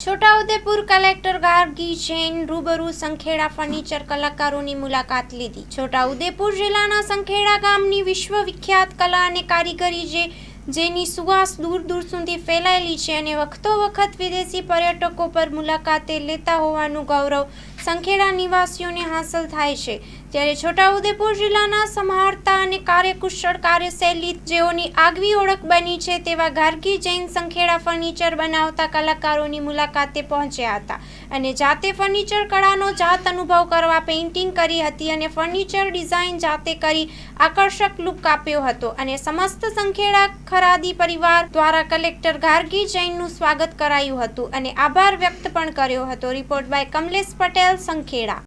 Chhota Udepur collector Gargi Jain રૂબરૂ Sankheda furniture કલાકારોની મુલાકાત લીધી. છોટાઉદેપુર જિલ્લાના સંખેડા ગામની વિશ્વવિખ્યાત કલા અને કારીગરી જે, જેની સુવાસ દૂર દૂર સુધી ફેલાયેલી છે અને વખતો વખત વિદેશી પર્યટકો પર મુલાકાતે લેતા હોવાનું ગૌરવ સંખેડા નિવાસીઓને હાંસલ થાય છે. ત્યારે છોટાઉદેપુર જિલ્લાના સમાહર્તા અને કાર્યકુશળ કાર્યશૈલી જેઓની આગવી ઓળખ બની છે તેવા ગાર્ગી જૈન સંખેડા ફર્નિચર બનાવતા કલાકારોની મુલાકાતે પહોંચ્યા હતા અને જાતે ફર્નિચર કળાનો જાત અનુભવ કરવા પેઇન્ટિંગ કરી હતી અને ફર્નિચર ડિઝાઇન જાતે કરી આકર્ષક લુક આપ્યો હતો અને સમસ્ત સંખેડા ખરાદી પરિવાર દ્વારા કલેક્ટર ગાર્ગી જૈનનું સ્વાગત કરાયું હતું અને આભાર વ્યક્ત પણ કર્યો હતો. Report by Kamlesh Patel Sankheda.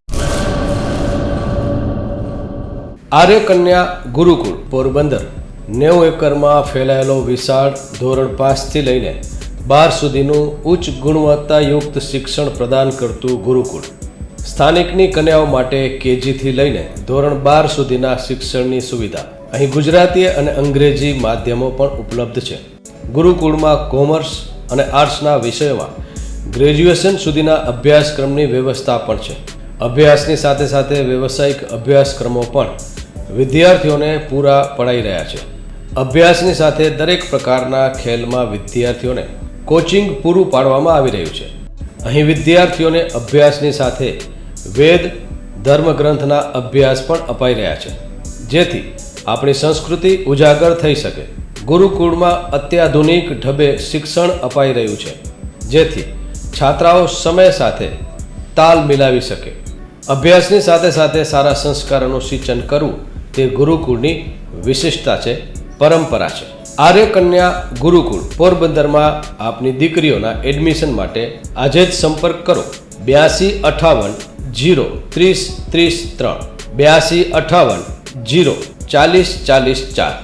આર્ય કન્યા ગુરુકુળ, પોરબંદર. નેવું એકરમાં ફેલાયેલો વિશાળ ધોરણ પાંચથી લઈને બાર સુધીનું ઉચ્ચ ગુણવત્તાયુક્ત શિક્ષણ પ્રદાન કરતું ગુરુકુળ. સ્થાનિકની કન્યાઓ માટે કેજીથી લઈને ધોરણ બાર સુધીના શિક્ષણની સુવિધા. અહીં ગુજરાતી અને અંગ્રેજી માધ્યમો પણ ઉપલબ્ધ છે. ગુરુકુળમાં કોમર્સ અને આર્ટ્સના વિષયોમાં ગ્રેજ્યુએશન સુધીના અભ્યાસક્રમની વ્યવસ્થા પણ છે. અભ્યાસની સાથે સાથે વ્યવસાયિક અભ્યાસક્રમો પણ વિદ્યાર્થીઓને પૂરા પડાઈ રહ્યા છે. અભ્યાસની સાથે દરેક પ્રકારના ખેલમાં વિદ્યાર્થીઓને કોચિંગ પૂરું પાડવામાં આવી રહ્યું છે. અહીં વિદ્યાર્થીઓને અભ્યાસની સાથે વેદ, ધર્મગ્રંથના અભ્યાસ પણ અપાઈ રહ્યા છે. જેથી આપણી સંસ્કૃતિ ઉજાગર થઈ શકે. ગુરુકુળમાં અત્યાધુનિક ઢબે શિક્ષણ અપાઈ રહ્યું છે. જેથી છાત્રાઓ સમય સાથે તાલ મિલાવી શકે. અભ્યાસની સાથે સાથે સારા સંસ્કારોનું સિંચન કરવું તે ગુરુકુળની વિશિષ્ટતા છે, પરંપરા છે. આર્ય કન્યા ગુરુકુળ પોરબંદરમાં આપની દીકરીઓના એડમિશન માટે આજે જ સંપર્ક કરો. બ્યાસી અઠાવન જીરો ત્રીસ ત્રીસ ત્રણ. બ્યાસી અઠાવન જીરો ચાલીસ ચાલીસ ચાર.